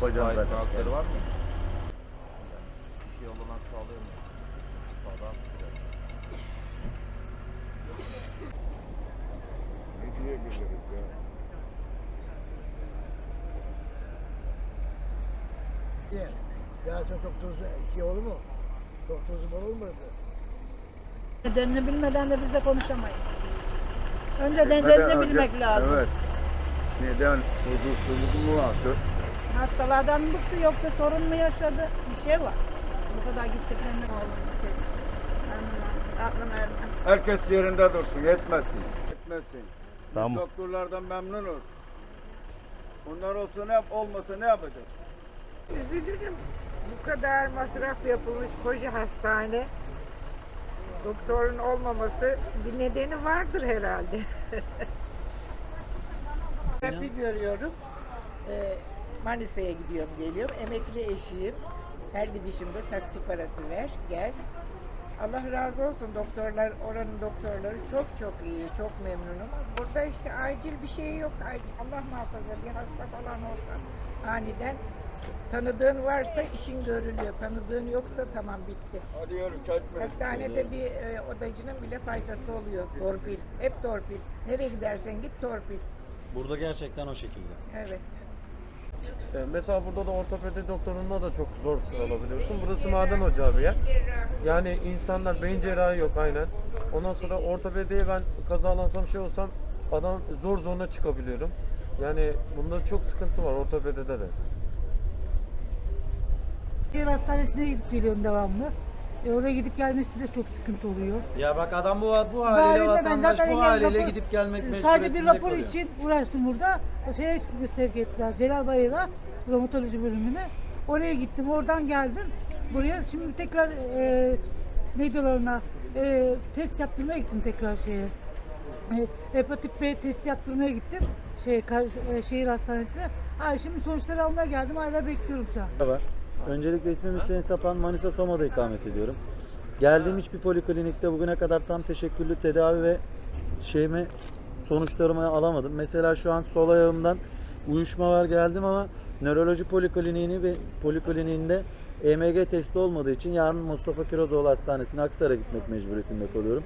Kocam Sahip zaten. karakteri var mı? Yani kişiye olanak sağlıyor mu? Biraz. Ne diyebiliriz ya? Niye? Ya sen çok tuzlu şey olur mu? Çok tuzlu bol olur mu? Nedenini bilmeden de biz de konuşamayız. Önce Neden nedenini önce- bilmek lazım. Evet. Neden huzursuzluk mu var? Hastalardan mı bıktı yoksa sorun mu yaşadı? Bir şey var. Bu kadar gittiklerinde oğlum şey. Aklım ermez. Herkes yerinde dursun, etmesin. Etmesin. Biz Tamam. doktorlardan memnunuz. Bunlar olsa ne yap, olmasa ne yapacağız? Üzülürüm. Bu kadar masraf yapılmış koca hastane. Doktorun olmaması bir nedeni vardır herhalde. Terapi görüyorum. Ee, Manisa'ya gidiyorum geliyorum. Emekli eşiyim. Her gidişimde taksi parası ver, gel. Allah razı olsun doktorlar, oranın doktorları çok çok iyi, çok memnunum. Burada işte acil bir şey yok. Acil, Allah muhafaza bir hasta falan olsa aniden tanıdığın varsa işin görülüyor. Tanıdığın yoksa tamam bitti. Yürü, çekme. Hastanede bir e, odacının bile faydası oluyor. Torpil. Hep torpil. Nereye gidersen git torpil. Burada gerçekten o şekilde. Evet. E, Mesela burada da ortopedi doktorunda da çok zor sıralabiliyorsun. Burası maden ocağı bir yer. Yani insanlar beyin cerrahi yok aynen. Ondan sonra ortopediye ben kazalansam şey olsam adam zor zoruna çıkabiliyorum. Yani bunda çok sıkıntı var ortopedide de. Şehir hastanesine gidip geliyorum devamlı. E, oraya gidip gelmesi de çok sıkıntı oluyor. Ya bak adam bu bu haliyle ben vatandaş zaten bu engel haliyle rapor- gidip gelmek Sadece bir mecburiyetinde rapor kalıyor. için uğraştım burada. Şeye sevk ettiler. Celal Bayır'a romatoloji bölümüne. Oraya gittim. Oradan geldim. Buraya şimdi tekrar e, ne diyorlar ona e, test yaptırmaya gittim tekrar şeye. E, hepatit B testi yaptırmaya gittim. Şey, kar- e, şehir hastanesine. Ha, şimdi sonuçları almaya geldim. Hala bekliyorum şu an. Merhaba. Öncelikle ismim Hüseyin Sapan, Manisa Soma'da ikamet ediyorum. Geldiğim hiçbir poliklinikte bugüne kadar tam teşekküllü tedavi ve şeyimi sonuçlarımı alamadım. Mesela şu an sol ayağımdan uyuşma var geldim ama nöroloji polikliniğini ve polikliniğinde EMG testi olmadığı için yarın Mustafa Kirozoğlu Hastanesi'ne Aksaray'a gitmek mecburiyetinde kalıyorum.